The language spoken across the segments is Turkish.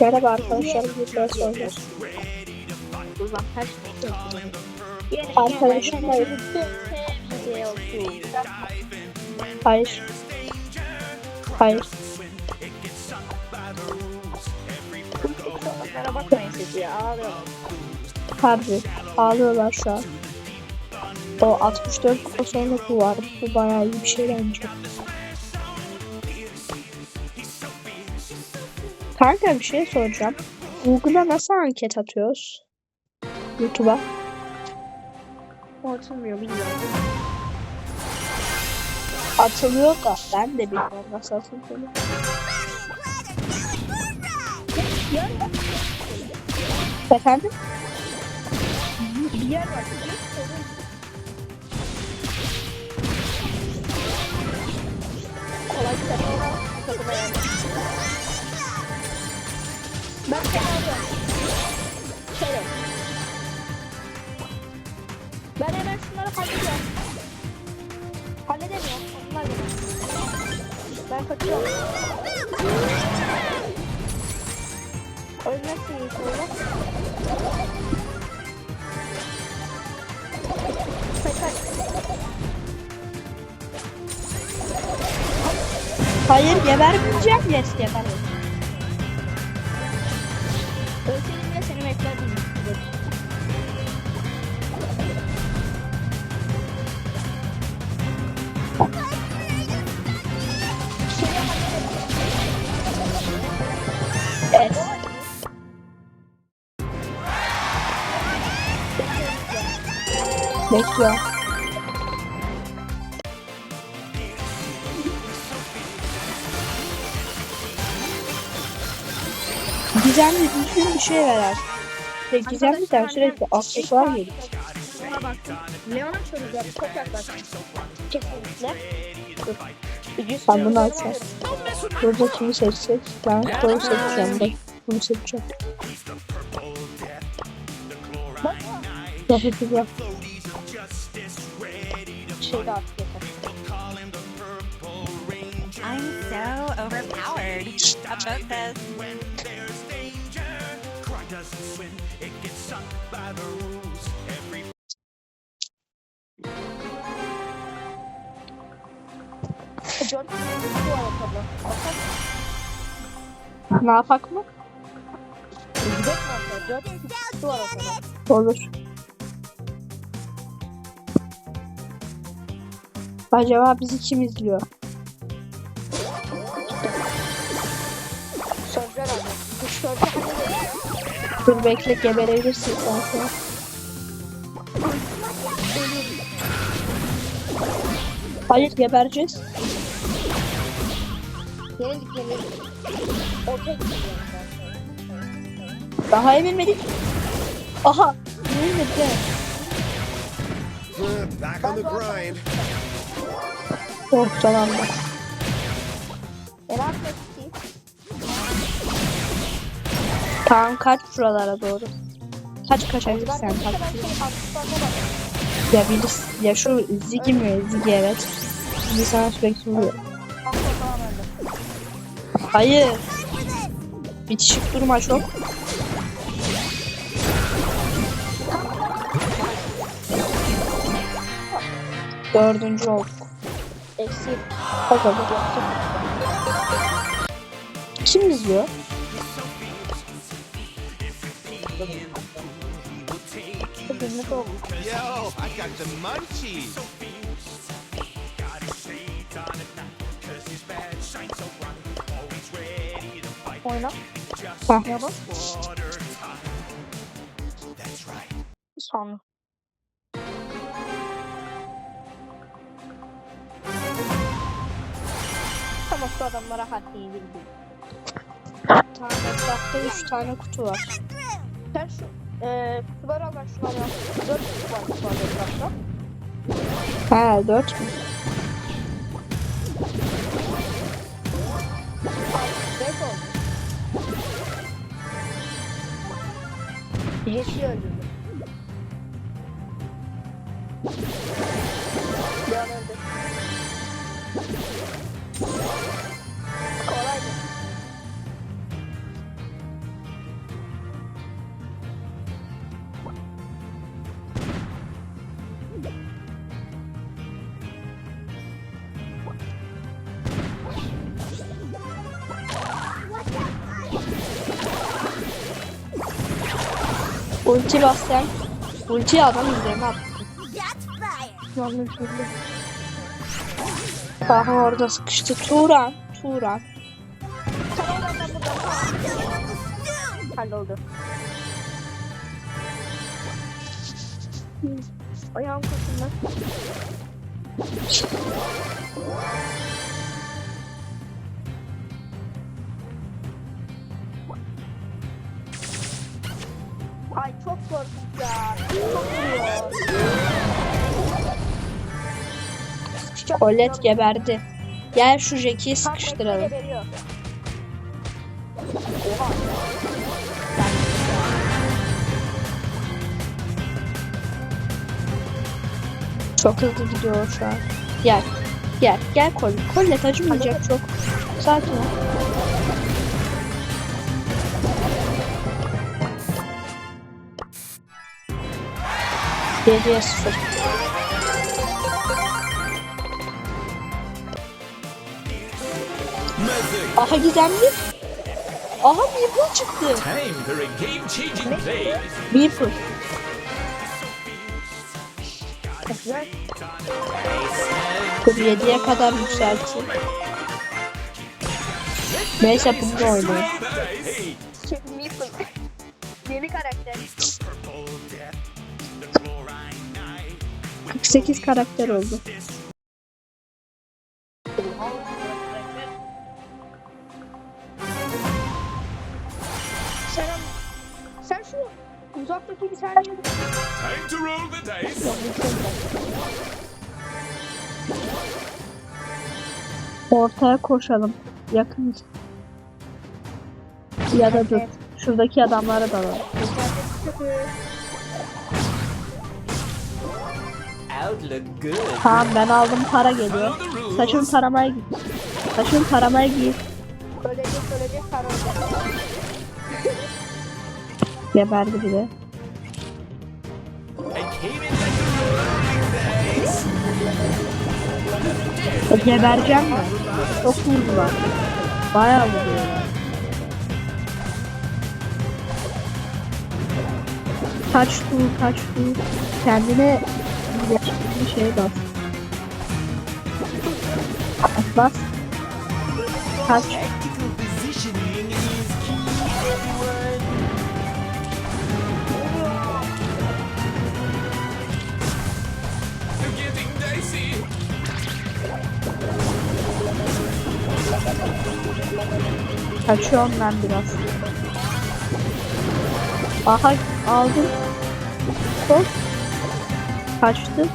Merhaba arkadaşlar, bir her şey Arkadaşlar, hayır. Hayır. Harbi. Ağlıyorlar şu an. O 64 kupa sonra bu var. Bu bayağı iyi bir şey bence. Kanka bir şey soracağım. Google'a nasıl anket atıyoruz? YouTube'a. Atılmıyor bilmiyorum. Atılıyor da ben de bilmiyorum nasıl atıldığını. Efendim? Bir yer var. Kolay bir Ben seni alıyorum. Şöyle. Ben hemen şunları hallediyorum. Halledemiyorum. Onlar benim. Ben kaçıyorum. Ölmezsin inşallah. Kaç kaç. Hayır gebermeyeceğim. Yes geberim. Ölseydim de seni beklerdim. Evet. Bekliyor. Gizemli düzgün bir şey ver Ve gizemliden sürekli aksesuar geliyor. Ona baktım. Leon'a çözeceğim. Çok yaklaştım. Kesinlikle. Ben bunu alacağım. Burada kimi seçecek? Ben bunu seçeceğim. Bak bunu seçeceğim. Yapacağım. şey de artık yeter. I'm so overpowered. About this. Dört bu arada. Bakar Ne yapak mı? Gidelim mi? Dört bu arada. Olur. Acaba bizi kim izliyor? Sözler abi. Bu sözler Dur bekle geberebilirsin an. Hayır gebereceğiz. yenildik yenildik. Ortaya gidiyorum ben. Daha eminmedik. Aha. Uh, Back on the grind. Oh tamam da. E ne Tamam kaç şuralara doğru. Kaç kaç. ben şey atışlarına bakarım. Ya bilirsin. Ya şu Ziggy mi? Ziggy evet. Ziggy sana sürekli vuruyor. Hayır. Bitişik durma çok. Dördüncü olduk. Eksi. Bakalım. Kim izliyor? Yo, I got the munchies. Oyna. Heh. Ne bu? Sonra. Tamam şu adamlara hadi bildim. tane etrafta üç tane kutu var. Sen şu eee kutuları al ben şunları al. Dört kutu var kutularda etrafta. He dört mü? Beş oldu. Jesse öldürdü. Leon öldü. Ulti bas sen. Ulti adam üzerine at. That's fire. Yanlış bildim. Aha orada sıkıştı. Turan. Turan. Halloldu. Ayağım kaşındı. Sıkışacak yok. geberdi. Gel şu bekle sıkıştıralım. Çok hızlı gidiyor şu an. Gel. Gel. Gel Colette. Colette acımayacak çok. Sakin ol. Geriye sıfır. Aha gizemli. Aha Meeple çıktı. Time for a game-changing play. Meeple. Dur 7'ye kadar yükseltsin. Neyse bunu da oynayayım. Hey, Şey, Meeple. Yeni karakter. 48 karakter oldu. Sen, sen şu uzaktaki bir tane time to roll the dice. Ortaya koşalım. Yakın. Ya da dur. Şuradaki adamlara dalalım. Tamam ben aldım para geliyor. Saçını taramaya git. Saçını taramaya git. Ölecek ölecek sarılacak. Dice. E, gebereceğim mi? Çok vurdular. Bayağı vuruyorlar. Kaç tur kaç tur. Kendine bir şey bas. Bas. Kaç. Kaçıyorum ben biraz. Aha aldım. Koş. Kaçtı.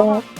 Am I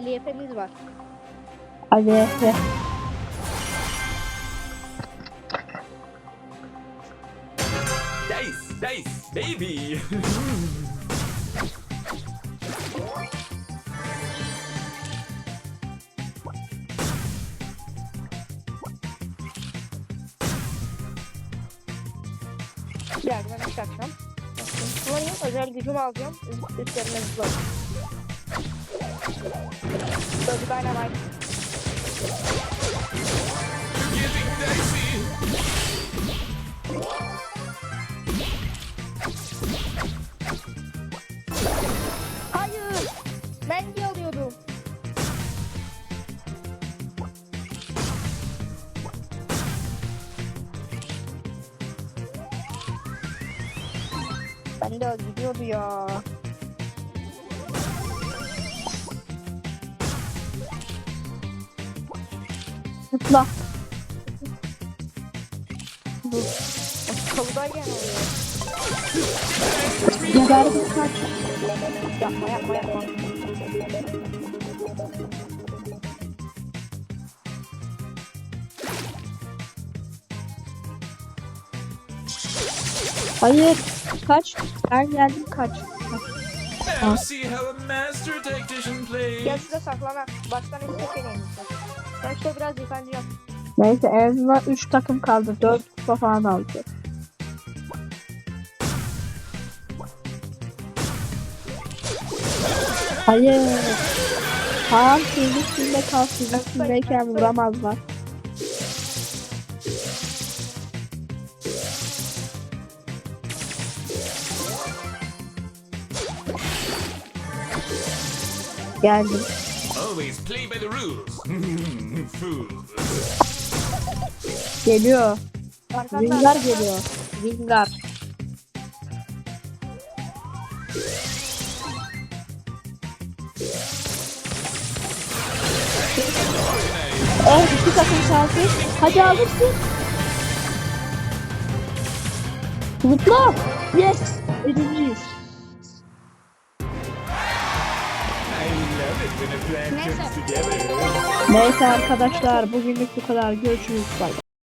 Ali. Ali Efe'miz var. Hadi Efe. Dice, dice, baby. Bir dakika ben aşağı atacağım. Kullanayım. Özel gücümü alacağım. Üst- Üstlerine zıplarım. Böyle dynamite. Getting dicey. Hayır. Ben de alıyordum. Ben de gidiyordu ya. Zıpla. Dur. O Kalıdayken oluyor. Geberdim kaç. Yapma yapma yapma. Hayır. Kaç. Ben geldim kaç. Gel şurada saklana. Baştan seçeneğimiz var. Ben işte biraz yıkanacağım. Neyse en azından 3 takım kaldı. 4 kupa falan aldı. Hayır. Tamam sizin üstünde kal. Sizin üstündeyken vuramazlar. Geldim. Always play by the rules. Fools. Geliyor. Ringar geliyor. Ringar. Oh iki takım şansı. Hadi alırsın. Mutlu. Yes. Birinciyiz. Neyse arkadaşlar bugünlük bu kadar. Görüşürüz. Bay.